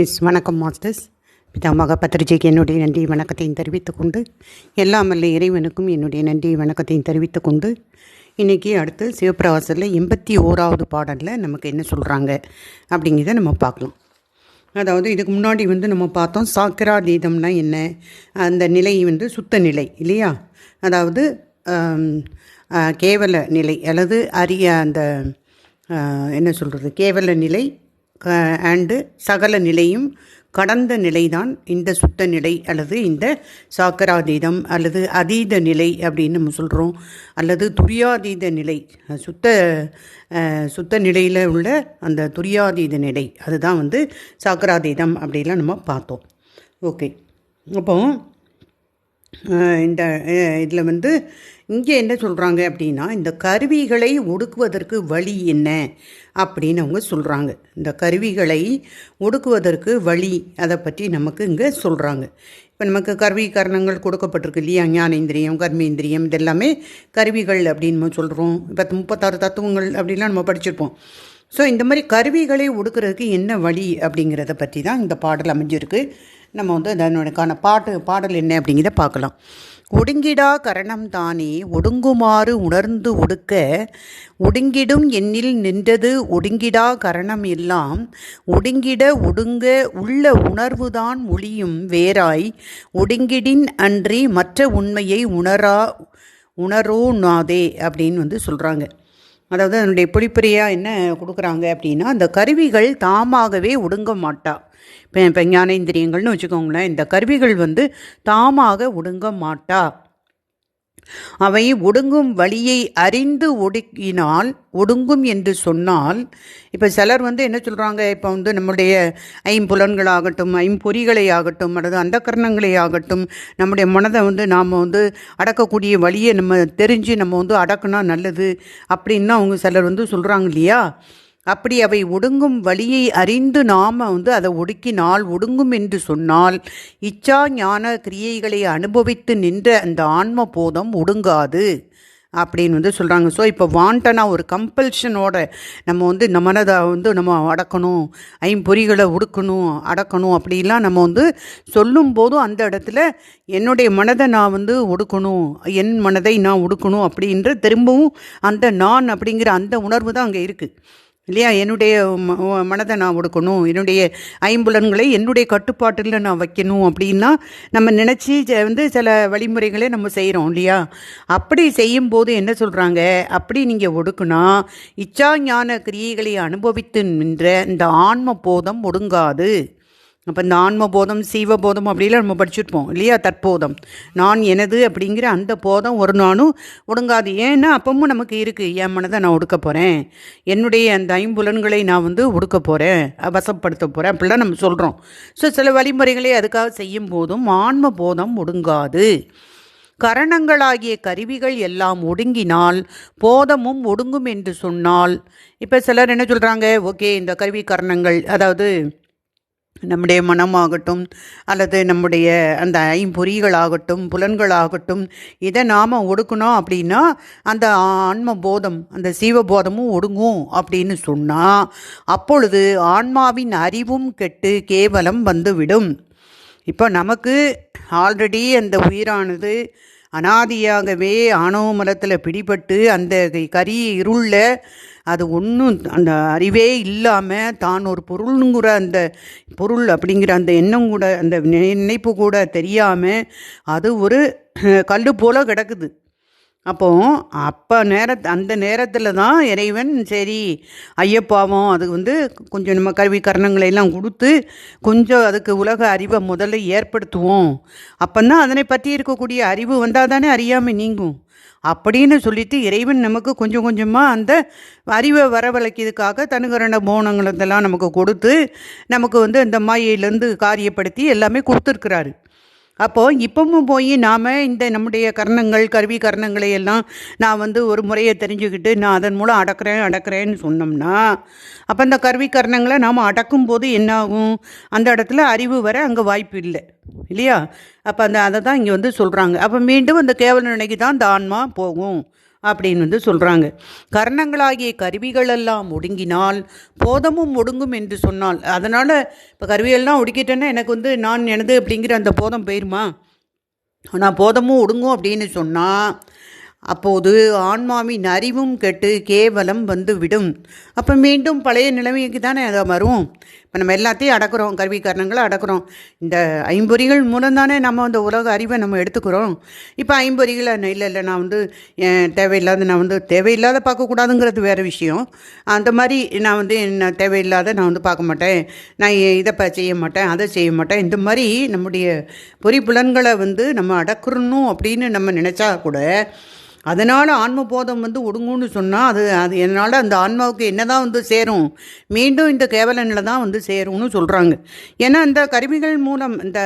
S வணக்கம் masters. பிதாமக பத்திரிஜைக்கு என்னுடைய நன்றி வணக்கத்தையும் தெரிவித்துக் கொண்டு எல்லாம் இறைவனுக்கும் என்னுடைய நன்றி வணக்கத்தையும் தெரிவித்துக் கொண்டு இன்றைக்கி அடுத்து சிவப்பிரவாசலில் எண்பத்தி ஓராவது பாடலில் நமக்கு என்ன சொல்கிறாங்க அப்படிங்கிறத நம்ம பார்க்கலாம். அதாவது இதுக்கு முன்னாடி வந்து நம்ம பார்த்தோம் சாக்கிராதீதம்னா என்ன? அந்த நிலை வந்து சுத்த நிலை இல்லையா? அதாவது கேவல நிலை அல்லது அரிய அந்த என்ன சொல்கிறது கேவல நிலை அண்டு சகல நிலையும் கடந்த நிலைதான். இந்த சுத்த நிலை அல்லது இந்த சாக்கராதீதம் அல்லது அதீத நிலை அப்படின்னு நம்ம சொல்கிறோம் அல்லது துரியாதீத நிலை. சுத்த சுத்த நிலையில் உள்ள அந்த துரியாதீத நிலை. அதுதான் வந்து சாக்கராதீதம் அப்படிலாம் நம்ம பார்த்தோம். ஓகே. அப்போது இந்த இதில் வந்து இங்கே என்ன சொல்கிறாங்க அப்படின்னா இந்த கருவிகளை ஒடுக்குவதற்கு வழி என்ன அப்படின்னு அவங்க சொல்கிறாங்க இந்த கருவிகளை ஒடுக்குவதற்கு வழி அதை பற்றி நமக்கு இங்கே சொல்கிறாங்க இப்போ நமக்கு கருவி கரணங்கள் கொடுக்கப்பட்டிருக்கு இல்லையா? ஞானேந்திரியம் கர்மேந்திரியம் இதெல்லாமே கருவிகள் அப்படின்னு நம்ம சொல்கிறோம் இப்போ முப்பத்தாறு தத்துவங்கள் அப்படிலாம் நம்ம படிச்சிருப்போம். ஸோ இந்த மாதிரி கருவிகளை ஒடுக்கிறதுக்கு என்ன வழி அப்படிங்கிறத பற்றி தான் இந்த பாடல் அமைஞ்சிருக்கு. நம்ம வந்து அதனுக்கான பாட்டு பாடல் என்ன அப்படிங்கிறத பார்க்கலாம். ஒடுங்கிடா கரணம் தானே ஒடுங்குமாறு உணர்ந்து ஒடுக்க ஒடுங்கிடும் எண்ணில் நின்றது ஒடுங்கிடா கரணம் எல்லாம் ஒடுங்கிட ஒடுங்க உள்ள உணர்வுதான் ஒளியும் வேறாய் ஒடுங்கிடின் அன்றி மற்ற உண்மையை உணரா உணரோ நாதே அப்படின்னு வந்து சொல்கிறாங்க அதாவது அதனுடைய பொழிப்புரையாக என்ன கொடுக்குறாங்க அப்படின்னா அந்த கருவிகள் தாமாகவே ஒடுங்க மாட்டா இப்போ இப்போ ஞானேந்திரியங்கள்னு வச்சுக்கோங்களேன் இந்த கருவிகள் வந்து தாமாக ஒடுங்க மாட்டா. அவை ஒடுங்கும் வழியை அறிந்து ஒடுக்கினால் ஒடுங்கும் என்று சொன்னால் இப்போ சிலர் வந்து என்ன சொல்கிறாங்க இப்போ வந்து நம்முடைய ஐம்புலன்களாகட்டும் ஐம்பொறிகளை ஆகட்டும் அல்லது அந்த கரணங்களை ஆகட்டும் நம்முடைய மனதை வந்து நாம் வந்து அடக்கக்கூடிய வழியை நம்ம தெரிஞ்சு நம்ம வந்து அடக்குனா நல்லது அப்படின்னு அவங்க சிலர் வந்து சொல்கிறாங்க இல்லையா? அப்படி அவை ஒடுங்கும் வழியை அறிந்து நாம் வந்து அதை ஒடுக்கினால் ஒடுங்கும் என்று சொன்னால் இச்சா ஞான கிரியைகளை அனுபவித்து நின்ற அந்த ஆன்ம போதம் ஒடுங்காது. அப்படின்னு வந்து சொல்கிறாங்க ஸோ இப்போ வாண்டனாக ஒரு கம்பல்ஷனோட நம்ம வந்து இந்த மனதை வந்து நம்ம அடக்கணும் ஐம்பொறிகளை உடுக்கணும் அடக்கணும் அப்படிலாம் நம்ம வந்து சொல்லும்போதும் அந்த இடத்துல என்னுடைய மனதை நான் வந்து ஒடுக்கணும் என் மனதை நான் ஒடுக்கணும் அப்படின்ற திரும்பவும் அந்த நான் அப்படிங்கிற அந்த உணர்வு தான் அங்கே இருக்குது இல்லையா? என்னுடைய ம- மனதை நான் ஒடுக்கணும். என்னுடைய ஐம்புலன்களை என்னுடைய கட்டுப்பாட்டில் நான் வைக்கணும் அப்படின்னா நம்ம நினச்சி வந்து சில வழிமுறைகளை நம்ம செய்கிறோம் இல்லையா? அப்படி செய்யும்போது என்ன சொல்கிறாங்க அப்படி நீங்கள் ஒடுக்குனா இச்சா ஞான கிரியைகளை அனுபவித்து நின்ற இந்த ஆன்ம போதம் ஒடுங்காது. அப்போ இந்த ஆன்ம போதம் சீவ போதம் அப்படிலாம் நம்ம படிச்சிருப்போம் இல்லையா? தற்போதம். நான் எனது அப்படிங்கிற அந்த போதம் ஒரு நாளும் ஒடுங்காது. ஏன்னா அப்பவும் நமக்கு இருக்குது என் மனதை நான் ஒடுக்க போகிறேன் என்னுடைய அந்த ஐம்புலன்களை நான் வந்து ஒடுக்க போகிறேன் வசப்படுத்த போகிறேன் அப்படிலாம் நம்ம சொல்கிறோம் ஸோ சில வழிமுறைகளை அதுக்காக செய்யும் போதும் ஆன்ம போதம் ஒடுங்காது. கரணங்களாகிய கருவிகள் எல்லாம் ஒடுங்கினால் போதமும் ஒடுங்கும் என்று சொன்னால் இப்போ சிலர் என்ன சொல்கிறாங்க ஓகே இந்த கருவி கரணங்கள் அதாவது நம்முடைய மனமாகட்டும் அல்லது நம்முடைய அந்த ஐம்பொறிகளாகட்டும் புலன்களாகட்டும் இதை நாம் ஒடுக்கணும் அப்படின்னா அந்த ஆன்ம போதம் அந்த சீவபோதமும் ஒடுங்கும் அப்படின்னு சொன்னால் அப்பொழுது ஆன்மாவின் அறிவும் கெட்டு கேவலம் வந்துவிடும். இப்போ நமக்கு ஆல்ரெடி அந்த உயிரானது அனாதியாகவே ஆணவ மலத்தில் பிடிபட்டு அந்த கரிய இருளில் அது ஒன்றும் அந்த அறிவே இல்லாமல் தான் ஒரு பொருளுங்கிற அந்த பொருள் அப்படிங்கிற அந்த எண்ணம் கூட அந்த நினைப்பு கூட தெரியாமல் அது ஒரு கல் போல கிடக்குது. அப்போ அப்போ நேர அந்த நேரத்தில் தான் இறைவன் சரி ஐயப்பாவும் அது வந்து கொஞ்சம் நம்ம கருவி கரணங்களை எல்லாம் கொடுத்து கொஞ்சம் அதுக்கு உலக அறிவை முதல்ல ஏற்படுத்துவோம். அப்போந்தான் அதனை பற்றி இருக்கக்கூடிய அறிவு வந்தால் தானே அறியாமல் நீங்கும். அப்படின்னு சொல்லிட்டு இறைவன் நமக்கு கொஞ்சம் கொஞ்சமாக அந்த அறிவை வரவழைக்கிறதுக்காக தனுகரண போனங்களதெல்லாம் நமக்கு கொடுத்து நமக்கு வந்து இந்த மாயையிலேருந்து காரியப்படுத்தி எல்லாமே கொடுத்துருக்குறாரு. அப்போது இப்பவும் போய் நாம் இந்த நம்முடைய கர்ணங்கள் கருவி கர்ணங்களை எல்லாம் நான் வந்து ஒரு முறையை தெரிஞ்சுக்கிட்டு நான் அதன் மூலம் அடக்கிறேன் அடக்கிறேன்னு சொன்னோம்னா அப்போ அந்த கருவி கர்ணங்களை நாம் அடக்கும் போது என்னாகும்? அந்த இடத்துல அறிவு வர அங்கே வாய்ப்பு இல்லை. இல்லையா? அப்போ அந்த அதை தான் இங்கே வந்து சொல்கிறாங்க அப்போ மீண்டும் அந்த கேவல நிலைக்கு தான் அந்த ஆன்மா போகும். அப்படின்னு வந்து சொல்கிறாங்க கர்ணங்களாகிய கருவிகளெல்லாம் ஒடுங்கினால் போதமும் ஒடுங்கும் என்று சொன்னால் அதனால் இப்போ கருவிகள்லாம் ஒடுக்கிட்டேன்னா எனக்கு வந்து நான் எனது அப்படிங்கிற அந்த போதம் போயிருமா? ஆனால் போதமும் ஒடுங்கும் அப்படின்னு சொன்னால் அப்போது ஆன்மாவின் அறிவும் கெட்டு கேவலம் வந்து விடும் அப்போ மீண்டும் பழைய நிலைமைக்கு தானே அதை வரும் இப்போ நம்ம எல்லாத்தையும் அடக்கிறோம் கருவி காரணங்களை அடக்கிறோம். இந்த ஐம்பொறிகள் மூலம் தானே நம்ம அந்த உலக அறிவை நம்ம எடுத்துக்கிறோம். இப்போ ஐம்பொறிகளை இல்லை இல்லை நான் வந்து தேவையில்லாத நான் வந்து தேவையில்லாத பார்க்கக்கூடாதுங்கிறது வேறு விஷயம். அந்த மாதிரி நான் வந்து என்ன தேவையில்லாத நான் வந்து பார்க்க மாட்டேன். நான் இதை செய்ய மாட்டேன் அதை செய்ய மாட்டேன். இந்த மாதிரி நம்முடைய பொறி புலன்களை வந்து நம்ம அடக்கிறணும் அப்படின்னு நம்ம நினச்சா கூட அதனால் ஆன்ம போதம் வந்து ஒடுங்கும்னு சொன்னால் அது அது என்னால் அந்த ஆன்மாவுக்கு என்ன தான் வந்து சேரும் மீண்டும் இந்த கேவல நிலை தான் வந்து சேரும்னு சொல்கிறாங்க ஏன்னா இந்த கருவிகள் மூலம் இந்த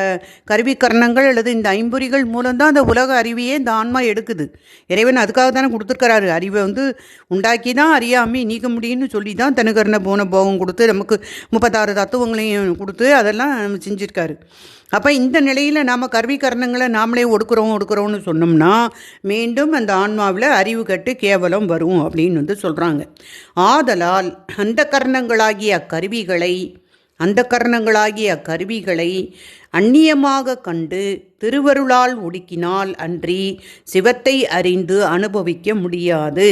கருவி கரணங்கள் அல்லது இந்த ஐம்பொறிகள் மூலம் தான் அந்த உலக அறிவையே இந்த ஆன்மா எடுக்குது. இறைவன் அதுக்காக தானே கொடுத்துருக்கிறாரு. அறிவை வந்து உண்டாக்கி தான் அறியாமல் நீக்க முடியும்னு சொல்லி தான் தனுகரண போன போகம் கொடுத்து நமக்கு முப்பத்தாறு தத்துவங்களையும் கொடுத்து அதெல்லாம் செஞ்சுருக்காரு. அப்போ இந்த நிலையில் நாம் கருவி கரணங்களை நாமளே ஒடுக்குறோம் ஒடுக்குறோம்னு சொன்னோம்னா மீண்டும் அந்த ஆன்மாவில் அறிவு கட்டு கேவலம் வரும் அப்படின்னு வந்து சொல்கிறாங்க ஆதலால் அந்த கர்ணங்களாகிய அக்கருவிகளை அந்த கர்ணங்களாகிய அக்கருவிகளை அந்நியமாக கண்டு திருவருளால் ஒடுக்கினால் அன்றி சிவத்தை அறிந்து அனுபவிக்க முடியாது.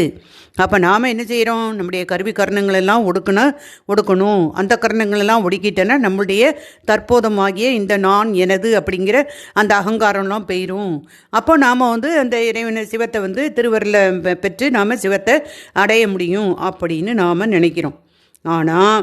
அப்போ நாம் என்ன செய்கிறோம் நம்முடைய கருவி கரணங்களெல்லாம் ஒடுக்கணும் ஒடுக்கணும். அந்த கரணங்களெல்லாம் ஒடுக்கிட்டேன்னா நம்முடைய தற்போதமாகிய இந்த நான் எனது அப்படிங்கிற அந்த அகங்காரம்லாம் போயிடும் அப்போ நாம் வந்து அந்த இறைவனை சிவத்தை வந்து திருவரில் பெற்று நாம் சிவத்தை அடைய முடியும் அப்படின்னு நாம் நினைக்கிறோம். ஆனால்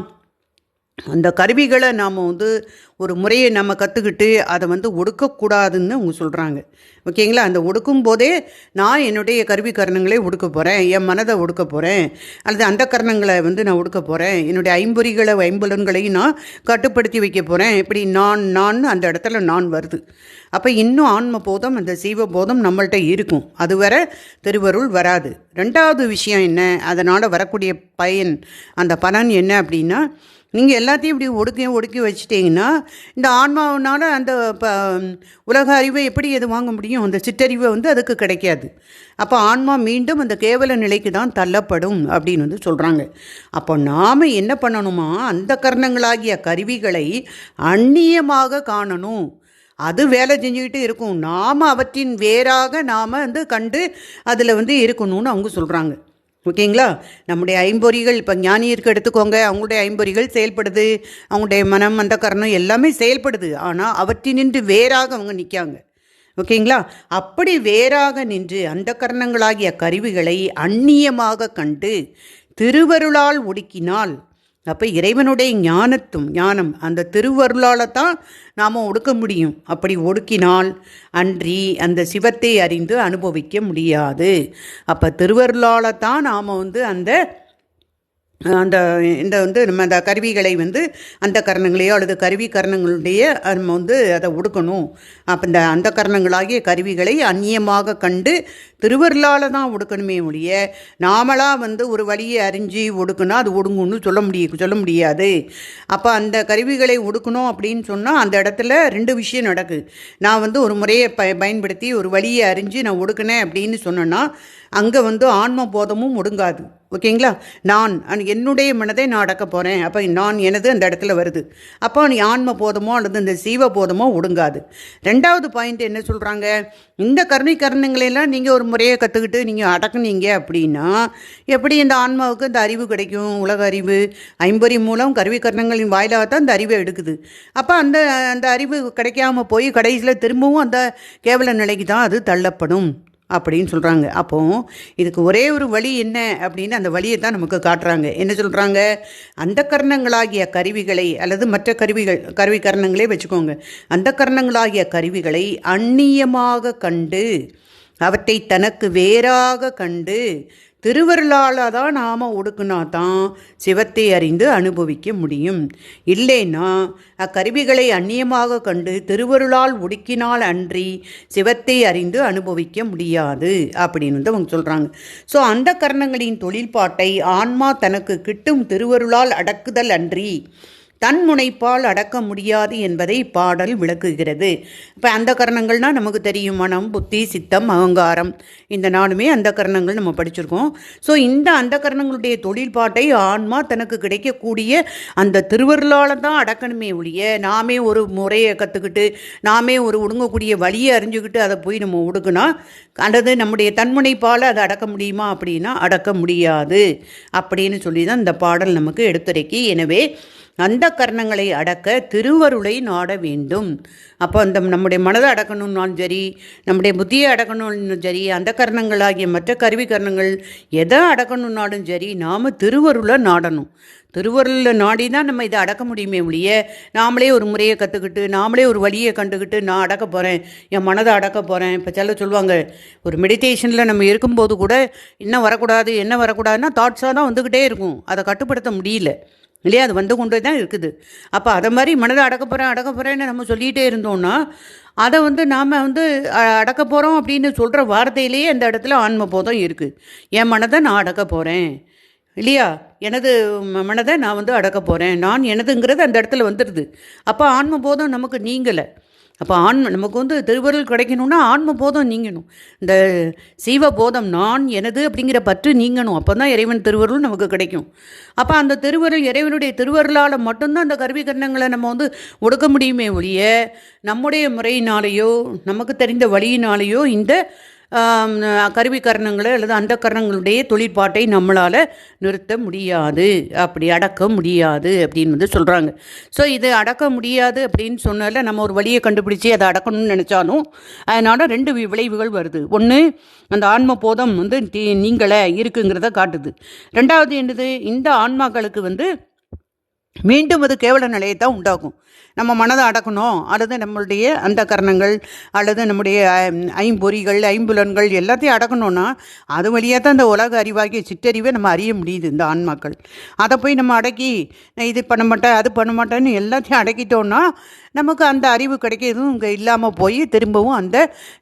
அந்த கருவிகளை நாம் வந்து ஒரு முறையை நம்ம கற்றுக்கிட்டு அதை வந்து ஒடுக்கக்கூடாதுன்னு அவங்க சொல்கிறாங்க ஓகேங்களா? அந்த ஒடுக்கும் போதே நான் என்னுடைய கருவி கரணங்களை ஒடுக்க போகிறேன் என் மனதை ஒடுக்க போகிறேன் அல்லது அந்த கரணங்களை வந்து நான் ஒடுக்க போகிறேன் என்னுடைய ஐம்பொறிகளை ஐம்புலன்களையும் நான் கட்டுப்படுத்தி வைக்க போகிறேன் இப்படி நான் நான் அந்த இடத்துல நான் வருது. அப்போ இன்னும் ஆன்ம போதம் அந்த சீவ போதம் நம்மள்கிட்ட இருக்கும். அது வர திருவருள் வராது. ரெண்டாவது விஷயம் என்ன? அதனால் வரக்கூடிய பயன் அந்த பலன் என்ன அப்படின்னா நீங்கள் எல்லாத்தையும் இப்படி ஒடுக்கி ஒடுக்கி வச்சுட்டிங்கன்னா இந்த ஆன்மாவனால் அந்த ப உலக அறிவை எப்படி எது வாங்க முடியும்? அந்த சிற்றறிவை வந்து அதுக்கு கிடைக்காது. அப்போ ஆன்மா மீண்டும் அந்த கேவல நிலைக்கு தான் தள்ளப்படும் அப்படின்னு வந்து சொல்கிறாங்க அப்போ நாம் என்ன பண்ணணுமா? அந்த கர்ணங்களாகிய கருவிகளை அந்நியமாக காணணும். அது வேலை செஞ்சுக்கிட்டு இருக்கும். நாம் அவற்றின் வேறாக நாம் வந்து கண்டு அதில் வந்து இருக்கணும்னு அவங்க சொல்கிறாங்க ஓகேங்களா? நம்முடைய ஐம்பொறிகள் இப்போ ஞானியருக்கு எடுத்துக்கோங்க. அவங்களுடைய ஐம்பொறிகள் செயல்படுது. அவங்களுடைய மனம் அந்த கரணம் எல்லாமே செயல்படுது. ஆனால் அவற்றினின்று வேறாக அவங்க நிற்காங்க ஓகேங்களா? அப்படி வேறாக நின்று அந்த கரணங்களாகிய கருவிகளை அந்நியமாக கண்டு திருவருளால் ஒடுக்கினால் அப்போ இறைவனுடைய ஞானத்தும் ஞானம் அந்த திருவருளால் தான் நாம் ஒடுக்க முடியும். அப்படி ஒடுக்கினால் அன்றி அந்த சிவத்தை அறிந்து அனுபவிக்க முடியாது. அப்போ திருவருளால் தான் நாம் வந்து அந்த அந்த இந்த வந்து நம்ம அந்த கருவிகளை வந்து அந்த கரணங்களையோ அல்லது கருவி கரணங்களுடைய நம்ம வந்து அதை உடுக்கணும். அப்போ இந்த அந்த கரணங்களாகிய கருவிகளை அந்நியமாக கண்டு திருவருளால் தான் ஒடுக்கணுமே ஒழிய நாமளாக வந்து ஒரு வழியை அறிஞ்சு ஒடுக்கணும் அது ஒடுங்குன்னு சொல்ல முடிய சொல்ல முடியாது. அப்போ அந்த கருவிகளை ஒடுக்கணும் அப்படின்னு சொன்னால் அந்த இடத்துல ரெண்டு விஷயம் நடக்குது நான் வந்து ஒரு முறையை ப பயன்படுத்தி ஒரு வழியை அறிஞ்சு நான் ஒடுக்கினேன் அப்படின்னு சொன்னேன்னா அங்கே வந்து ஆன்ம போதமும் ஒடுங்காது. ஓகேங்களா? நான் என்னுடைய மனதை நான் அடக்க போகிறேன் அப்போ நான் எனது அந்த இடத்துல வருது. அப்போ நீ ஆன்ம போதமோ அல்லது இந்த சீவ போதமோ ஒடுங்காது. ரெண்டாவது பாயிண்ட் என்ன சொல்கிறாங்க இந்த கருணை கருணங்களையெல்லாம் நீங்கள் ஒரு முறையை கற்றுக்கிட்டு நீங்கள் அடக்குனீங்க அப்படின்னா எப்படி இந்த ஆன்மாவுக்கு இந்த அறிவு கிடைக்கும்? உலக அறிவு. ஐம்பறி மூலம் கருவி கரணங்களின் வாயிலாக தான் இந்த அறிவை எடுக்குது. அப்போ அந்த அந்த அறிவு கிடைக்காம போய் கடைசியில் திரும்பவும் அந்த கேவல நிலைக்கு தான் அது தள்ளப்படும். அப்படின்னு சொல்கிறாங்க அப்போ இதுக்கு ஒரே ஒரு வழி என்ன அப்படின்னு அந்த வழியை தான் நமக்கு காட்டுறாங்க. என்ன சொல்கிறாங்க அந்த கர்ணங்களாகிய கருவிகளை அல்லது மற்ற கருவிகள் கருவி கர்ணங்களே வச்சுக்கோங்க. அந்த கர்ணங்களாகிய கருவிகளை அந்நியமாக கண்டு அவற்றை தனக்கு வேறாக கண்டு திருவருளால் தான் நாம் ஒடுக்குனா தான் சிவத்தை அறிந்து அனுபவிக்க முடியும். இல்லைன்னா அக்கருவிகளை அந்நியமாக கண்டு திருவருளால் ஒடுக்கினால் அன்றி சிவத்தை அறிந்து அனுபவிக்க முடியாது அப்படின்னு வந்து அவங்க சொல்கிறாங்க ஸோ அந்த கர்ணங்களின் தொழில்பாட்டை ஆன்மா தனக்கு கிட்டும் திருவருளால் அடக்குதல் அன்றி தன்முனைப்பால் அடக்க முடியாது என்பதை பாடல் விளக்குகிறது. இப்போ அந்த கரணங்கள்னால் நமக்கு தெரியும். மனம் புத்தி சித்தம் அகங்காரம். இந்த நாளுமே அந்த கரணங்கள் நம்ம படிச்சிருக்கோம். ஸோ இந்த அந்த கரணங்களுடைய தொழில்பாட்டை ஆன்மா தனக்கு கிடைக்கக்கூடிய அந்த திருவருளால் தான் அடக்கணுமே ஒழிய நாமே ஒரு முறையை கற்றுக்கிட்டு நாமே ஒரு ஒடுங்கக்கூடிய வழியை அறிஞ்சுக்கிட்டு அதை போய் நம்ம ஒடுக்குனா அல்லது நம்முடைய தன்முனைப்பால் அதை அடக்க முடியுமா அப்படின்னா அடக்க முடியாது. அப்படின்னு சொல்லி தான் இந்த பாடல் நமக்கு எடுத்துரைக்கி. எனவே அந்த கர்ணங்களை அடக்க திருவருளை நாட வேண்டும். அப்போ அந்த நம்முடைய மனதை அடக்கணும்னாலும் சரி நம்முடைய புத்தியை அடக்கணும்னு சரி அந்த கர்ணங்களாகிய மற்ற கருவி கர்ணங்கள் எதை அடக்கணும்னாலும் சரி நாம் திருவருளை நாடணும். திருவருளில் நாடி தான் நம்ம இதை அடக்க முடியுமே ஒழிய நாமளே ஒரு முறையை கற்றுக்கிட்டு நாமளே ஒரு வழியை கண்டுக்கிட்டு நான் அடக்க போகிறேன் என் மனதை அடக்க போகிறேன் இப்போ செல்ல சொல்லுவாங்க ஒரு மெடிடேஷனில் நம்ம இருக்கும்போது கூட என்ன வரக்கூடாது என்ன வரக்கூடாதுன்னா தாட்ஸாக தான் வந்துக்கிட்டே இருக்கும். அதை கட்டுப்படுத்த முடியல. இல்லையா? அது வந்து கொண்டே தான் இருக்குது. அப்போ அதை மாதிரி மனதை அடக்க போகிறேன் அடக்க போகிறேன்னு நம்ம சொல்லிகிட்டே இருந்தோம்னா அதை வந்து நாம் வந்து அடக்க போகிறோம் அப்படின்னு சொல்கிற வார்த்தையிலேயே அந்த இடத்துல ஆன்மபோதம் இருக்குது என் மனதை நான் அடக்க போகிறேன் இல்லையா? எனது மனதை நான் வந்து அடக்க போகிறேன் நான் எனதுங்கிறது அந்த இடத்துல வந்துடுது. அப்போ ஆன்மபோதம் நமக்கு நீங்கலை. அப்போ ஆன்ம நமக்கு வந்து திருவருள் கிடைக்கணும்னா ஆன்ம போதம் நீங்கணும். இந்த சீவ போதம் நான் எனது அப்படிங்கிற பற்று நீங்கணும். அப்போ தான் இறைவன் திருவருள் நமக்கு கிடைக்கும். அப்போ அந்த திருவருள் இறைவனுடைய திருவருளால் மட்டும்தான் அந்த கருவி கரணங்களை நம்ம வந்து ஒடுக்க முடியுமே ஒழிய நம்முடைய முறையினாலேயோ நமக்கு தெரிந்த வழியினாலேயோ இந்த கருவி கரணங்களை அல்லது அந்த கரணங்களுடைய தொழிற்பாட்டை நம்மளால் நிறுத்த முடியாது. அப்படி அடக்க முடியாது அப்படின்னு வந்து சொல்கிறாங்க ஸோ இது அடக்க முடியாது அப்படின்னு சொன்னால நம்ம ஒரு வழியை கண்டுபிடிச்சி அதை அடக்கணும்னு நினச்சாலும் அதனால் ரெண்டு விளைவுகள் வருது. ஒன்று அந்த ஆன்ம போதம் வந்து நீங்களே இருக்குங்கிறத காட்டுது. ரெண்டாவது என்னது இந்த ஆன்மாக்களுக்கு வந்து மீண்டும் அது கேவல நிலையை தான் உண்டாகும் நம்ம மனதை அடக்கணும். அல்லது நம்மளுடைய அந்த கரணங்கள் அல்லது நம்முடைய ஐம்பொறிகள் ஐம்புலன்கள் எல்லாத்தையும் அடக்கணும்னா அது வழியாக தான் இந்த உலக அறிவாகிய சிற்றறிவை நம்ம அறிய முடியுது இந்த ஆன்மாக்கள். அதை போய் நம்ம அடக்கி இது பண்ண மாட்டேன் அது பண்ண மாட்டேன்னு எல்லாத்தையும் அடக்கிட்டோன்னா நமக்கு அந்த அறிவு கிடைக்கிறதும் இங்கே இல்லாமல் போய் திரும்பவும் அந்த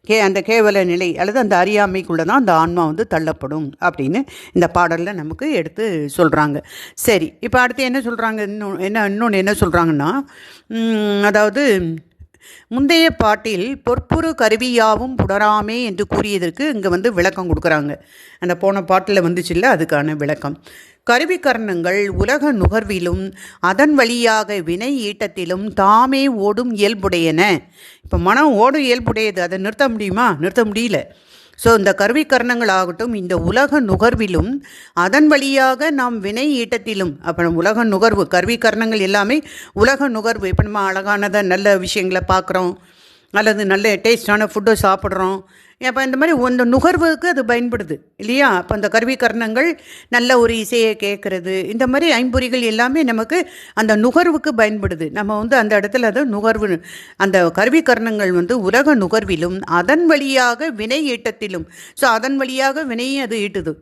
கே அந்த கேவல நிலை அல்லது அந்த அறியாமைக்குள்ளே தான் அந்த ஆன்மா வந்து தள்ளப்படும் அப்படின்னு இந்த பாடலில் நமக்கு எடுத்து சொல்கிறாங்க சரி இப்போ அடுத்து என்ன சொல்கிறாங்க இன்னும் என்ன இன்னொன்று என்ன சொல்கிறாங்கன்னா அதாவது முந்தைய பாட்டில் பொற்புறு கருவியாவும் புடராமே என்று கூறியதற்கு இங்கே வந்து விளக்கம் கொடுக்குறாங்க. அந்த போன பாட்டில் வந்துச்சுல்ல அதுக்கான விளக்கம். கருவி உலக நுகர்விலும் அதன் வழியாக வினை ஈட்டத்திலும் தாமே ஓடும் இயல்புடையன. இப்போ மனம் ஓடும் இயல்புடையது அதை நிறுத்த முடியுமா? நிறுத்த முடியல. ஸோ இந்த கருவி ஆகட்டும் இந்த உலக நுகர்விலும் அதன் வழியாக நாம் வினை ஈட்டத்திலும் அப்போ உலக நுகர்வு கருவிக்கரணங்கள் எல்லாமே உலக நுகர்வு. இப்போ நம்ம அழகானதை நல்ல விஷயங்களை பார்க்குறோம். அல்லது நல்ல டேஸ்டான ஃபுட்டை சாப்பிட்றோம். அப்போ இந்த மாதிரி இந்த நுகர்வுக்கு அது பயன்படுது இல்லையா? அப்போ அந்த கருவி நல்ல ஒரு இசையை கேட்குறது இந்த மாதிரி ஐம்பொறிகள் எல்லாமே நமக்கு அந்த நுகர்வுக்கு பயன்படுது. நம்ம வந்து அந்த இடத்துல அது நுகர்வு அந்த கருவி வந்து உலக நுகர்விலும் அதன் வழியாக வினை ஈட்டத்திலும் ஸோ அதன் வழியாக வினையை அது ஈட்டுது.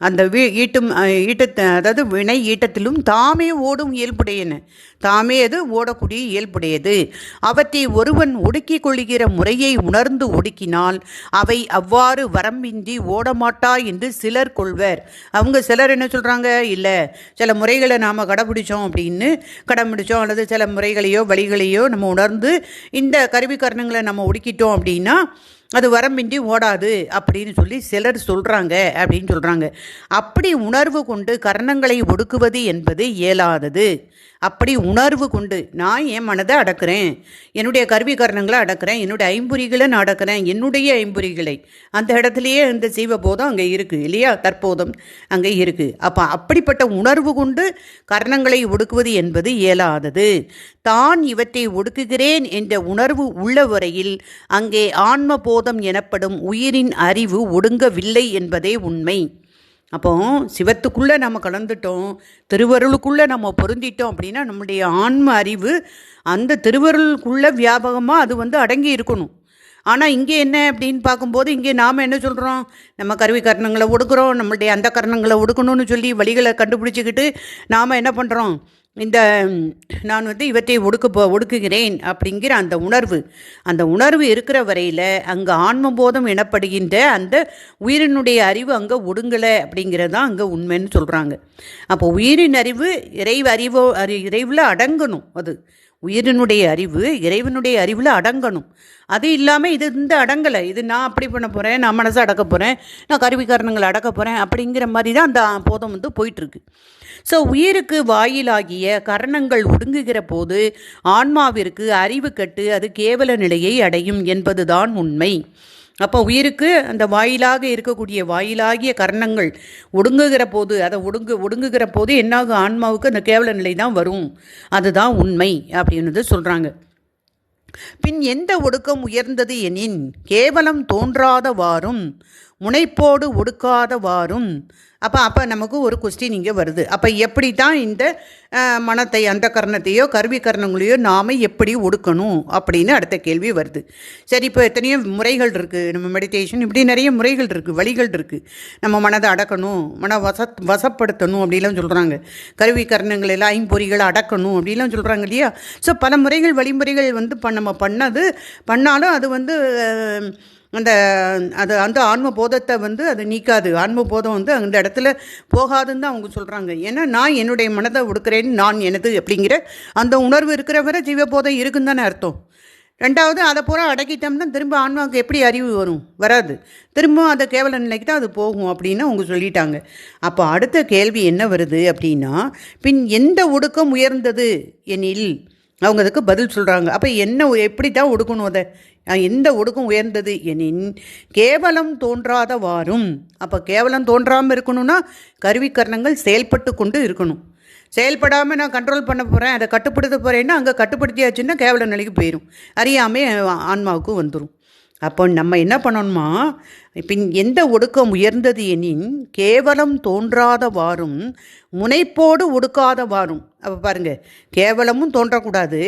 அந்த வீ ஈட்டும் ஈட்ட அதாவது வினை ஈட்டத்திலும் தாமே ஓடும் இயல்புடையன தாமே அது ஓடக்கூடிய இயல்புடையது. அவற்றை ஒருவன் ஒடுக்கிக் கொள்கிற முறையை உணர்ந்து ஒடுக்கினால் அவை அவ்வாறு வரம்பின்றி ஓடமாட்டா என்று சிலர் கொள்வர். அவங்க சிலர் என்ன சொல்கிறாங்க இல்லை சில முறைகளை நாம் கடைபிடிச்சோம் அப்படின்னு கடைபிடிச்சோம் அல்லது சில முறைகளையோ வழிகளையோ நம்ம உணர்ந்து இந்த கருவி கரணங்களை நம்ம ஒடுக்கிட்டோம் அப்படின்னா அது வரம்பின்றி ஓடாது அப்படின்னு சொல்லி சிலர் சொல்கிறாங்க அப்படின்னு சொல்கிறாங்க அப்படி உணர்வு கொண்டு கர்ணங்களை ஒடுக்குவது என்பது இயலாதது. அப்படி உணர்வு கொண்டு நான் என் மனதை அடக்கிறேன் என்னுடைய கருவி கரணங்களை அடக்கிறேன் என்னுடைய ஐம்புரிகளை நான் அடக்கிறேன் என்னுடைய ஐம்புரிகளை. அந்த இடத்துலையே இந்த சீவபோதம் அங்கே இருக்குது இல்லையா? தற்போதம் அங்கே இருக்குது அப்போ அப்படிப்பட்ட உணர்வு கொண்டு கரணங்களை ஒடுக்குவது என்பது இயலாதது. தான் இவற்றை ஒடுக்குகிறேன் என்ற உணர்வு உள்ள வரையில் அங்கே ஆன்ம போதம் எனப்படும் உயிரின் அறிவு ஒடுங்கவில்லை என்பதே உண்மை. அப்போ சிவத்துக்குள்ளே நம்ம கலந்துட்டோம் திருவருளுக்குள்ளே நம்ம பொருந்திட்டோம் அப்படின்னா நம்முடைய ஆன்ம அறிவு அந்த திருவருளுக்குள்ளே வியாபகமாக அது வந்து அடங்கி இருக்கணும். ஆனால் இங்கே என்ன அப்படின்னு பார்க்கும்போது இங்கே நாம் என்ன சொல்கிறோம் நம்ம கருவி கரணங்களை ஒடுக்குறோம் நம்மளுடைய அந்த கரணங்களை ஒடுக்கணும்னு சொல்லி வழிகளை கண்டுபிடிச்சிக்கிட்டு நாம் என்ன பண்ணுறோம் இந்த நான் வந்து இவற்றை ஒடுக்க போ ஒடுக்குகிறேன் அப்படிங்கிற அந்த உணர்வு அந்த உணர்வு இருக்கிற வரையில் அங்கே ஆன்மபோதம் எனப்படுகின்ற அந்த உயிரினுடைய அறிவு அங்கே ஒடுங்கலை அப்படிங்கிறது தான் அங்கே உண்மைன்னு சொல்கிறாங்க அப்போ உயிரின் அறிவு இறைவு அறிவோ அறி இறைவில் அடங்கணும் அது. உயிரினுடைய அறிவு இறைவனுடைய அறிவில் அடங்கணும். அது இல்லாமல் இது இந்த அடங்கலை. இது நான் அப்படி பண்ண போகிறேன் நான் மனசை அடக்க போகிறேன் நான் கருவிக்காரணங்களை அடக்க போகிறேன் அப்படிங்கிற மாதிரி தான் அந்த போதம் வந்து போயிட்டுருக்கு. ஸோ உயிருக்கு வாயிலாகிய கரணங்கள் ஒடுங்குகிற போது ஆன்மாவிற்கு அறிவு கட்டு அது கேவல நிலையை அடையும் என்பதுதான் உண்மை. அப்போ உயிருக்கு அந்த வாயிலாக இருக்கக்கூடிய வாயிலாகிய கர்ணங்கள் ஒடுங்குகிற போது அதை ஒடுங்கு ஒடுங்குகிற போது என்னாகும்? ஆன்மாவுக்கு அந்த கேவல நிலை தான் வரும். அதுதான் உண்மை அப்படின்னு சொல்கிறாங்க பின் எந்த ஒடுக்கம் உயர்ந்தது எனின் கேவலம் தோன்றாதவாறும் முனைப்போடு ஒடுக்காதவாறும் அப்போ அப்போ நமக்கு ஒரு கொஸ்டின் இங்கே வருது. அப்போ எப்படி தான் இந்த மனத்தை அந்த கரணத்தையோ கருவி கரணங்களையோ நாம் எப்படி ஒடுக்கணும் அப்படின்னு அடுத்த கேள்வி வருது. சரி இப்போ எத்தனையோ முறைகள் இருக்குது நம்ம மெடிடேஷன் இப்படி நிறைய முறைகள் இருக்குது வழிகள் இருக்குது நம்ம மனதை அடக்கணும் மன வசத் வசப்படுத்தணும் அப்படிலாம் சொல்கிறாங்க கருவி கரணங்கள் எல்லாம் ஐம்பொறிகளை அடக்கணும் அப்படிலாம் சொல்கிறாங்க இல்லையா? ஸோ பல முறைகள் வழிமுறைகள் வந்து நம்ம பண்ணது பண்ணாலும் அது வந்து அந்த அது அந்த ஆன்ம போதத்தை வந்து அது நீக்காது. ஆன்ம போதம் வந்து அந்த இடத்துல போகாதுன்னு தான் அவங்க சொல்கிறாங்க ஏன்னா நான் என்னுடைய மனதை ஒடுக்கிறேன் நான் எனது அப்படிங்கிற அந்த உணர்வு இருக்கிற வரை ஜீவபோதம் இருக்குன்னு தானே அர்த்தம். ரெண்டாவது அதை பூரா அடக்கிட்டோம்னா திரும்ப ஆன்மாவுக்கு எப்படி அறிவு வரும்? வராது. திரும்ப அந்த கேவல நிலைக்கு தான் அது போகும் அப்படின்னு அவங்க சொல்லிட்டாங்க. அப்போ அடுத்த கேள்வி என்ன வருது அப்படின்னா பின் எந்த ஒடுக்கம் உயர்ந்தது எனில் அவங்க அதுக்கு பதில் சொல்கிறாங்க அப்போ என்ன எப்படி தான் ஒடுக்கணும் அதை? எந்த ஒடுக்கம் உயர்ந்தது? எனின் கேவலம் தோன்றாதவாறும் அப்போ கேவலம் தோன்றாமல் இருக்கணும்னா கருவிக்கரணங்கள் செயல்பட்டு கொண்டு இருக்கணும். செயல்படாமல் நான் கண்ட்ரோல் பண்ண போகிறேன் அதை கட்டுப்படுத்த போகிறேன்னா அங்கே கட்டுப்படுத்தியாச்சுன்னா கேவல நிலைக்கு போயிடும் அறியாமே ஆன்மாவுக்கு வந்துடும் அப்போ நம்ம என்ன பண்ணணுமா? பின் எந்த ஒடுக்கம் உயர்ந்தது எனின் கேவலம் தோன்றாதவாறும் முனைப்போடு ஒடுக்காதவாறும். அப்போ பாருங்கள் கேவலமும் தோன்றக்கூடாது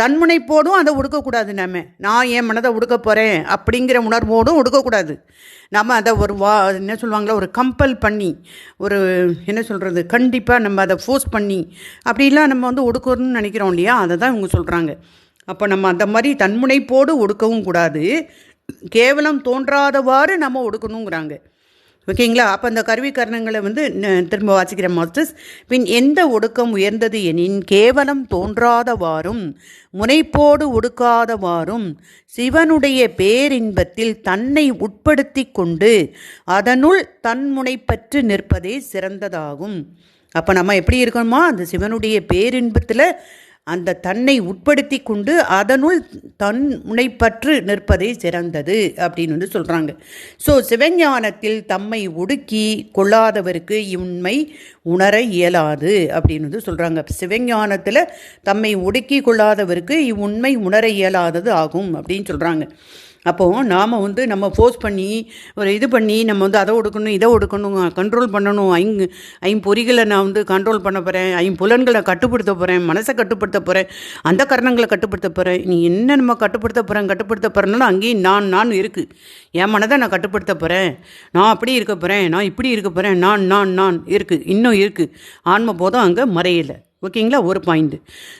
தன்முனைப்போடும் அதை ஒடுக்கக்கூடாது நம்ம நான் என் மனதை ஒடுக்க போகிறேன் அப்படிங்கிற உணர்வோடும் ஒடுக்கக்கூடாது. நம்ம அதை ஒரு வா என்ன சொல்லுவாங்களோ ஒரு கம்பல் பண்ணி ஒரு என்ன சொல்கிறது கண்டிப்பாக நம்ம அதை ஃபோர்ஸ் பண்ணி அப்படிலாம் நம்ம வந்து ஒடுக்கணும்னு நினைக்கிறோம் இல்லையா? அதை தான் இவங்க சொல்கிறாங்க அப்போ நம்ம அந்த மாதிரி தன்முனைப்போடு ஒடுக்கவும் கூடாது. கேவலம் தோன்றாதவாறு நம்ம ஒடுக்கணுங்கிறாங்க. ஓகேங்களா? அப்போ அந்த கருவிகரணங்களை வந்து திரும்ப வாசிக்கிற மாஸ்டர்ஸ் பின் எந்த ஒடுக்கம் உயர்ந்தது எனின் கேவலம் தோன்றாதவாறும் முனைப்போடு ஒடுக்காதவாறும் சிவனுடைய பேரின்பத்தில் தன்னை உட்படுத்தி கொண்டு அதனுள் தன்முனைப்பற்று நிற்பதே சிறந்ததாகும். அப்போ நம்ம எப்படி இருக்கணுமா? அந்த சிவனுடைய பேரின்பத்தில் அந்த தன்னை உட்படுத்தி கொண்டு அதனுள் தன் முனைப்பற்று நிற்பதே சிறந்தது அப்படின்னு வந்து சொல்கிறாங்க ஸோ சிவஞானத்தில் தம்மை ஒடுக்கி கொள்ளாதவருக்கு இவ்வுண்மை உணர இயலாது அப்படின்னு வந்து சொல்கிறாங்க சிவஞானத்தில் தம்மை ஒடுக்கி கொள்ளாதவருக்கு இவ்வுண்மை உணர இயலாதது ஆகும் அப்படின்னு சொல்கிறாங்க அப்போது நாம் வந்து நம்ம ஃபோர்ஸ் பண்ணி ஒரு இது பண்ணி நம்ம வந்து அதை ஒடுக்கணும் இதை ஒடுக்கணும் கண்ட்ரோல் பண்ணணும். ஐங்கு ஐம்பொறிகளை நான் வந்து கண்ட்ரோல் பண்ண போகிறேன் ஐம்புலன்களை கட்டுப்படுத்த போகிறேன் மனசை கட்டுப்படுத்த போகிறேன் அந்த கரணங்களை கட்டுப்படுத்த போகிறேன் நீ என்ன நம்ம கட்டுப்படுத்த போகிறேன் கட்டுப்படுத்த போகிறேன்னாலும் அங்கேயும் நான் நான் இருக்குது என் மனதை நான் கட்டுப்படுத்த போகிறேன் நான் அப்படி இருக்க போகிறேன் நான் இப்படி இருக்க போகிறேன் நான் நான் நான் இருக்குது இன்னும் இருக்குது ஆன்ம போதும் அங்கே மறையலை. ஓகேங்களா? ஒரு பாயிண்ட்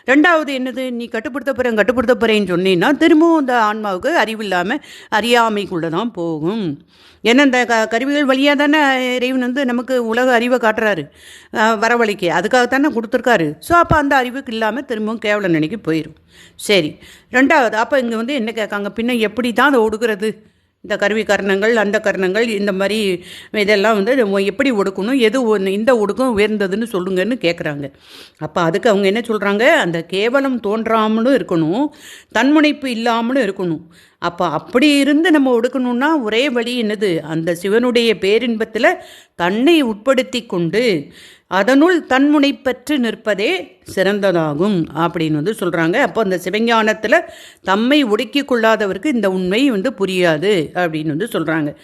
ரெண்டாவது என்னது? நீ கட்டுப்படுத்த போகிறேன் கட்டுப்படுத்த போகிறேன்னு சொன்னீங்கன்னா திரும்பவும் இந்த ஆன்மாவுக்கு அறிவு இல்லாமல் அறியாமைக்குள்ளே தான் போகும். ஏன்னா இந்த க கருவிகள் வழியாக தானே இறைவன் வந்து நமக்கு உலக அறிவை காட்டுறாரு. அஹ், வரவழைக்க. அதுக்காகத்தானே கொடுத்துருக்காரு. ஸோ அப்போ அந்த அறிவுக்கு இல்லாமல் திரும்பவும் கேவல நினைக்கி போயிடும் சரி. ரெண்டாவது அப்போ இங்கே வந்து என்ன கேட்காங்க? பின்ன எப்படி தான் அதை ஒடுக்கிறது? இந்த கருவி கரணங்கள் அந்த கரணங்கள் இந்த மாதிரி இதெல்லாம் வந்து எப்படி ஒடுக்கணும் எது ஒன்று இந்த ஒடுக்கம் உயர்ந்ததுன்னு சொல்லுங்கன்னு கேட்குறாங்க அப்போ அதுக்கு அவங்க என்ன சொல்கிறாங்க அந்த கேவலம் தோன்றாமலும் இருக்கணும் தன்முனைப்பு இல்லாமலும் இருக்கணும். அப்போ அப்படி இருந்து நம்ம ஒடுக்கணும்னா ஒரே வழி என்னது? அந்த சிவனுடைய பேரின்பத்தில் தன்னை உட்படுத்தி கொண்டு அதனுள் தன்முனைப்பற்று நிற்பதே சிறந்ததாகும் அப்படின்னு வந்து சொல்கிறாங்க அப்போ அந்த சிவஞானத்தில் தம்மை ஒடுக்கி கொள்ளாதவருக்கு இந்த உண்மை வந்து புரியாது அப்படின்னு வந்து சொல்கிறாங்க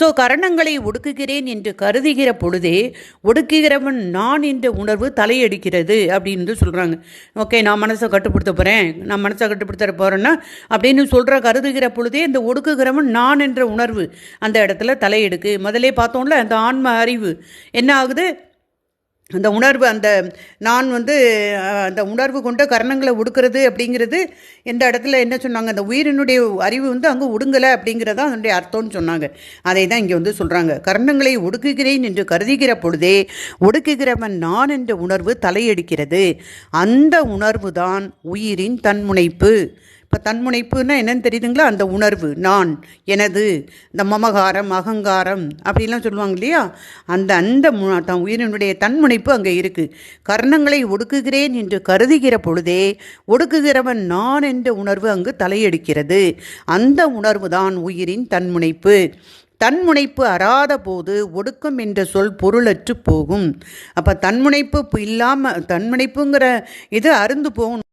ஸோ கரணங்களை ஒடுக்குகிறேன் என்று கருதுகிற பொழுதே ஒடுக்குகிறவன் நான் என்ற உணர்வு தலையடிக்கிறது அப்படின்னு வந்து சொல்கிறாங்க ஓகே நான் மனசை கட்டுப்படுத்த போகிறேன் நான் மனசை கட்டுப்படுத்த போகிறேன்னா அப்படின்னு சொல்கிற கருதுகிற பொழுதே இந்த ஒடுக்குகிறவன் நான் என்ற உணர்வு அந்த இடத்துல தலையெடுக்கு. முதலே பார்த்தோம்ல அந்த ஆன்ம அறிவு. என்ன ஆகுது? அந்த உணர்வு அந்த நான் வந்து அந்த உணர்வு கொண்ட கரணங்களை ஒடுக்கிறது அப்படிங்கிறது எந்த இடத்துல என்ன சொன்னாங்க அந்த உயிரினுடைய அறிவு வந்து அங்கே ஒடுங்கலை அப்படிங்கிறதா அதனுடைய அர்த்தம்னு சொன்னாங்க. அதை தான் இங்கே வந்து சொல்கிறாங்க கரணங்களை ஒடுக்குகிறேன் என்று கருதுகிற பொழுதே ஒடுக்குகிறவன் நான் என்ற உணர்வு தலையெடுக்கிறது. அந்த உணர்வு தான் உயிரின் தன்முனைப்பு. இப்போ தன்முனைப்புன்னா என்னென்னு தெரியுதுங்களா? அந்த உணர்வு. நான் எனது இந்த மமகாரம் அகங்காரம் அப்படிலாம் சொல்லுவாங்க இல்லையா? அந்த அந்த தன் உயிரினுடைய தன்முனைப்பு அங்கே இருக்குது கர்ணங்களை ஒடுக்குகிறேன் என்று கருதுகிற பொழுதே ஒடுக்குகிறவன் நான் என்ற உணர்வு அங்கு தலையெடுக்கிறது. அந்த உணர்வு தான் உயிரின் தன்முனைப்பு. தன்முனைப்பு அறாத போது ஒடுக்கம் என்ற சொல் பொருளற்று போகும். அப்போ தன்முனைப்பு இல்லாமல் தன்முனைப்புங்கிற இது அருந்து போகணும்.